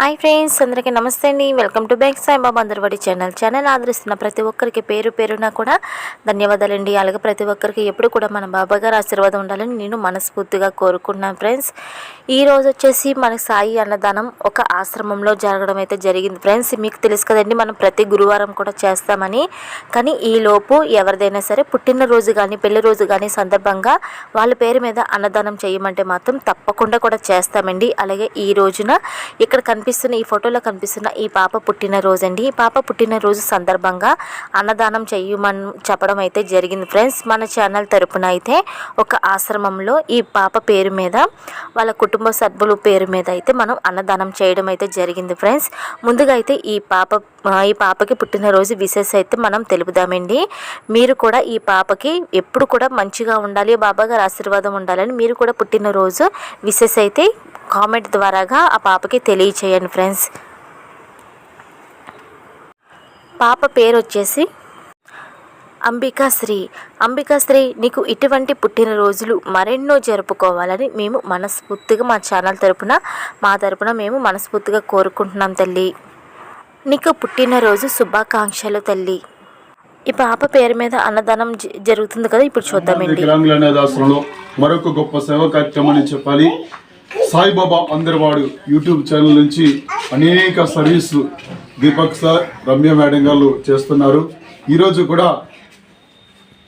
Hi friends అందరికీ నమస్తే అండి. వెల్కమ్ టు బ్యాక్ సాయిబాబా అందరివాడి ఛానల్. ఛానల్ ఆదరిస్తున్న ప్రతి ఒక్కరికి పేరు పేరున కూడా ధన్యవాదాలండి. అలాగే ప్రతి ఒక్కరికి ఎప్పుడు కూడా మన బాబా గారు ఆశీర్వాదం ఉండాలని నేను మనస్ఫూర్తిగా కోరుకున్నాను ఫ్రెండ్స్. ఈ రోజు వచ్చేసి మన సాయి అన్నదానం ఒక ఆశ్రమంలో జరగడం అయితే జరిగింది ఫ్రెండ్స్. మీకు తెలుసు కదండి మనం ప్రతి గురువారం కూడా చేస్తామని. కానీ ఈలోపు ఎవరిదైనా సరే పుట్టినరోజు కానీ పెళ్ళి రోజు కానీ సందర్భంగా వాళ్ళ పేరు మీద అన్నదానం చేయమంటే మాత్రం తప్పకుండా కూడా చేస్తామండి. అలాగే ఈ రోజున ఇక్కడ కనిపిస్తున్న ఈ ఫోటోలో కనిపిస్తున్న ఈ పాప పుట్టినరోజు అండి ఈ పాప పుట్టినరోజు సందర్భంగా అన్నదానం చేయమని చెప్పడం అయితే జరిగింది. ఫ్రెండ్స్ మన ఛానల్ తరపున అయితే ఒక ఆశ్రమంలో ఈ పాప పేరు మీద వాళ్ళ కుటుంబ సభ్యుల పేరు మీద అయితే మనం అన్నదానం చేయడం అయితే జరిగింది ఫ్రెండ్స్. ముందుగా అయితే ఈ పాప ఈ పాపకి పుట్టినరోజు విశేష అయితే మనం తెలుపుదామండి. మీరు కూడా ఈ పాపకి ఎప్పుడు కూడా మంచిగా ఉండాలి బాబా గారు ఆశీర్వాదం ఉండాలని మీరు కూడా పుట్టినరోజు విశేష అయితే కామెంట్ ద్వారాగా ఆ పాపకి చేయండి ఫ్రెండ్స్. పాప పేరు వచ్చేసి అంబికాశ్రీ అంబికాశ్రీ నీకు ఇటువంటి పుట్టినరోజులు మరెన్నో జరుపుకోవాలని మేము మనస్ఫూర్తిగా మా ఛానల్ తరపున మా తరపున మేము మనస్ఫూర్తిగా కోరుకుంటున్నాం తల్లి. నీకు పుట్టినరోజు శుభాకాంక్షలు తల్లి. ఈ పాప పేరు మీద అన్నదానం జరుగుతుంది కదా ఇప్పుడు చూద్దామండి. మరొక గొప్ప సేవా కార్యక్రమాన్ని చెప్పాలి. సాయిబాబా అందరివాడు యూట్యూబ్ ఛానల్ నుంచి అనేక సర్వీసులు దీపక్ సార్ రమ్య మేడం గారు చేస్తున్నారు. ఈరోజు కూడా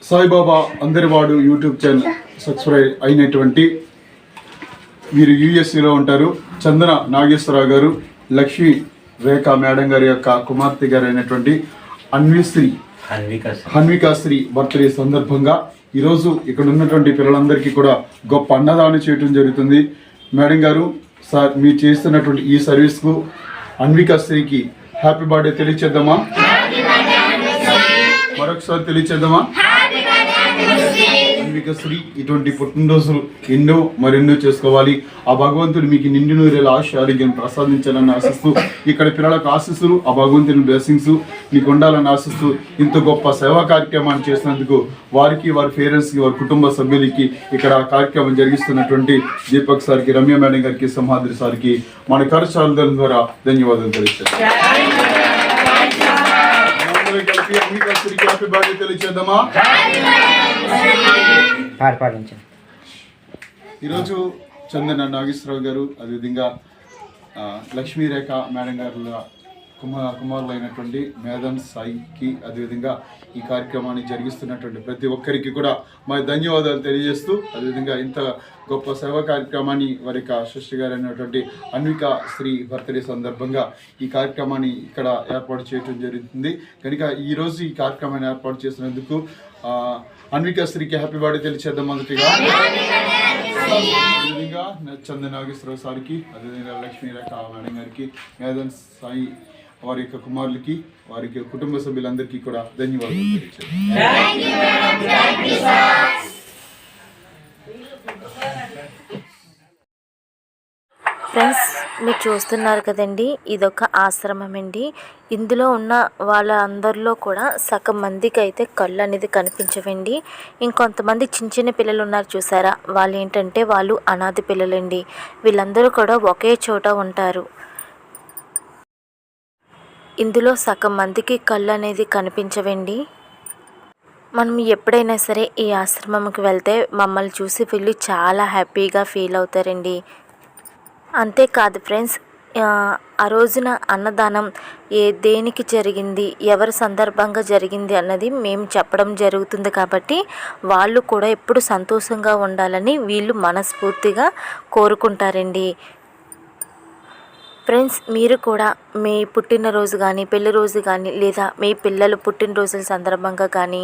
సాయిబాబా అందరివాడు యూట్యూబ్ ఛానల్ సబ్స్క్రైబ్ అయినటువంటి వీరు యుఎస్సిలో ఉంటారు. చందన నాగేశ్వరరావు గారు లక్ష్మీ రేఖ మేడం గారి యొక్క కుమార్తె గారు అయినటువంటి అన్విశ్రీ హన్వికాశ్రీ బర్త్డే సందర్భంగా ఈరోజు ఇక్కడ ఉన్నటువంటి పిల్లలందరికీ కూడా గొప్ప అన్నదానం చేయటం జరుగుతుంది. మేడం గారు సార్ మీరు చేస్తున్నటువంటి ఈ సర్వీస్కు అన్వికాశ్రీకి హ్యాపీ బర్త్డే తెలియచేద్దామా? మరొకసారి తెలియచేద్దామా? అన్వికశ్రీ ఇటువంటి పుట్టినరోజులు ఎన్నో మరెన్నో చేసుకోవాలి. ఆ భగవంతుడు మీకు నిండి నూరేళ్ళ ఆశ ఆరోగ్యం ప్రసాదించాలని ఆశిస్తూ ఇక్కడ పిల్లలకు ఆశిస్తులు ఆ భగవంతుని బ్లెస్సింగ్స్ మీకు ఉండాలని ఆశిస్తూ ఇంత గొప్ప సేవా కార్యక్రమాన్ని చేసినందుకు వారికి వారి పేరెంట్స్కి వారి కుటుంబ సభ్యులకి ఇక్కడ కార్యక్రమం జరిగిస్తున్నటువంటి దీపక్ సార్కి రమ్య మేడం గారికి సింహాద్రి సార్కి మన కరచాల ద్వారా ధన్యవాదాలు అన్వికాశ్రీకి హ్యాపీ బర్త్డే తెలియచేద్దామా? ఈరోజు చందన నాగేశ్వరరావు గారు అదేవిధంగా లక్ష్మీరేఖ మేడం గారుల కుమార్ కుమారులైనటువంటి మేధన్ సాయికి అదేవిధంగా ఈ కార్యక్రమాన్ని జరిగిస్తున్నటువంటి ప్రతి ఒక్కరికి కూడా మా ధన్యవాదాలు తెలియజేస్తూ అదేవిధంగా ఇంత గొప్ప సేవా కార్యక్రమాన్ని వారి యొక్క సృష్టి గారు అయినటువంటి అన్విక శ్రీ బర్త్డే సందర్భంగా ఈ కార్యక్రమాన్ని ఇక్కడ ఏర్పాటు చేయడం జరుగుతుంది. కనుక ఈరోజు ఈ కార్యక్రమాన్ని ఏర్పాటు చేసినందుకు అన్విక శ్రీకి హ్యాపీ బర్త్డే తెలియచేద్దాం మొదటిగా. అదేవిధంగా చంద సార్కి అదేవిధంగా లక్ష్మీ రేఖ మేడం గారికి మేధన్ సాయి వారి యొక్క కుమారులకి వారికి కుటుంబ సభ్యులందరికీ కూడా ధన్యవాదాలు ఫ్రెండ్స్ మీరు చూస్తున్నారు కదండి ఇదొక ఆశ్రమం అండి ఇందులో ఉన్న వాళ్ళందరిలో కూడా సగం మందికి అయితే కళ్ళు అనేది కనిపించవండి. ఇంకొంతమంది చిన్న చిన్న పిల్లలు ఉన్నారు చూసారా? వాళ్ళు ఏంటంటే వాళ్ళు అనాథ పిల్లలండి. వీళ్ళందరూ కూడా ఒకే చోట ఉంటారు. ఇందులో సగం మందికి కళ్ళు అనేది కనిపించవండి. మనం ఎప్పుడైనా సరే ఈ ఆశ్రమంకి వెళ్తే మమ్మల్ని చూసి వీళ్ళు చాలా హ్యాపీగా ఫీల్ అవుతారండి. అంతేకాదు ఫ్రెండ్స్ ఆ, ఆ రోజున అన్నదానం ఏ దేనికి జరిగింది ఎవరి సందర్భంగా జరిగింది అన్నది మేము చెప్పడం జరుగుతుంది కాబట్టి వాళ్ళు కూడా ఎప్పుడు సంతోషంగా ఉండాలని వీళ్ళు మనస్ఫూర్తిగా కోరుకుంటారండి. ఫ్రెండ్స్ మీరు కూడా మీ పుట్టినరోజు కానీ పెళ్ళి రోజు కానీ లేదా మీ పిల్లలు పుట్టినరోజుల సందర్భంగా కానీ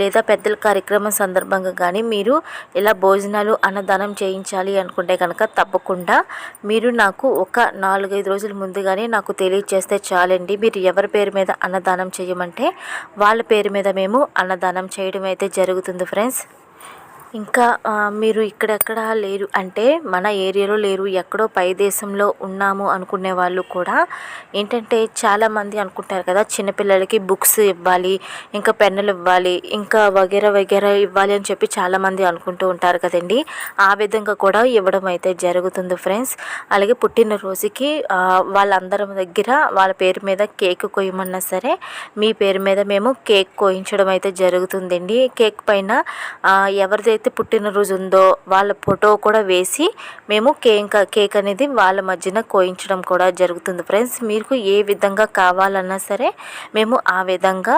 లేదా పెద్దల కార్యక్రమం సందర్భంగా కానీ మీరు ఇలా భోజనాలు అన్నదానం చేయించాలి అనుకుంటే కనుక తప్పకుండా మీరు నాకు ఒక నాలుగైదు రోజుల ముందుగానే నాకు తెలియజేస్తే చాలండి. మీరు ఎవరి పేరు మీద అన్నదానం చేయమంటే వాళ్ళ పేరు మీద మేము అన్నదానం చేయడం అయితే జరుగుతుంది ఫ్రెండ్స్. ఇంకా మీరు ఇక్కడెక్కడ లేరు. అంటే మన ఏరియాలో లేరు. ఎక్కడో పై దేశంలో ఉన్నాము అనుకునే వాళ్ళు కూడా ఏంటంటే చాలామంది అనుకుంటారు కదా చిన్నపిల్లలకి బుక్స్ ఇవ్వాలి ఇంకా పెన్నులు ఇవ్వాలి ఇంకా వగేరా వగేరా ఇవ్వాలి అని చెప్పి చాలామంది అనుకుంటూ ఉంటారు కదండి. ఆ విధంగా కూడా ఇవ్వడం అయితే జరుగుతుంది ఫ్రెండ్స్. అలాగే పుట్టినరోజుకి వాళ్ళందరి దగ్గర వాళ్ళ పేరు మీద కేక్ కోయమన్నా సరే మీ పేరు మీద మేము కేక్ కోయించడం అయితే జరుగుతుందండి. కేక్ పైన ఎవరిదైతే ఎవరిదైతే పుట్టినరోజు ఉందో వాళ్ళ ఫోటో కూడా వేసి మేము కేక్ కేక్ అనేది వాళ్ళ మధ్యన కోయించడం కూడా జరుగుతుంది. ఫ్రెండ్స్ మీకు ఏ విధంగా కావాలన్నా సరే మేము ఆ విధంగా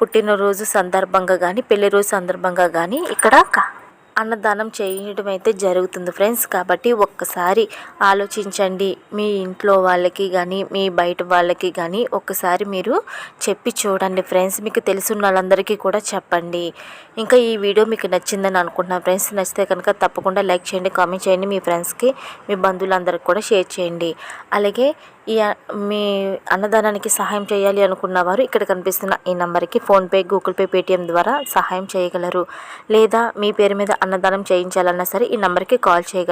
పుట్టినరోజు సందర్భంగా కానీ పెళ్ళి రోజు సందర్భంగా కానీ ఇక్కడ అన్నదానం చేయడం అయితే జరుగుతుంది ఫ్రెండ్స్. కాబట్టి ఒక్కసారి ఆలోచించండి. మీ ఇంట్లో వాళ్ళకి కానీ మీ బయట వాళ్ళకి కానీ ఒక్కసారి మీరు చెప్పి చూడండి ఫ్రెండ్స్. మీకు తెలిసిన వాళ్ళందరికీ కూడా చెప్పండి. ఇంకా ఈ వీడియో మీకు నచ్చిందని అనుకుంటున్నాను ఫ్రెండ్స్. నచ్చితే కనుక తప్పకుండా లైక్ చేయండి కామెంట్ చేయండి. మీ ఫ్రెండ్స్కి మీ బంధువులందరికీ కూడా షేర్ చేయండి. అలాగే ఈ మీ అన్నదానానికి సహాయం చేయాలి అనుకున్న వారు ఇక్కడ కనిపిస్తున్న ఈ నెంబర్కి ఫోన్పే గూగుల్ పే పేటిఎం ద్వారా సహాయం చేయగలరు. లేదా మీ పేరు మీద అన్న అన్నదానం చేయించాలన్నా సరే ఈ నెంబర్కి కాల్ చేయగలరు.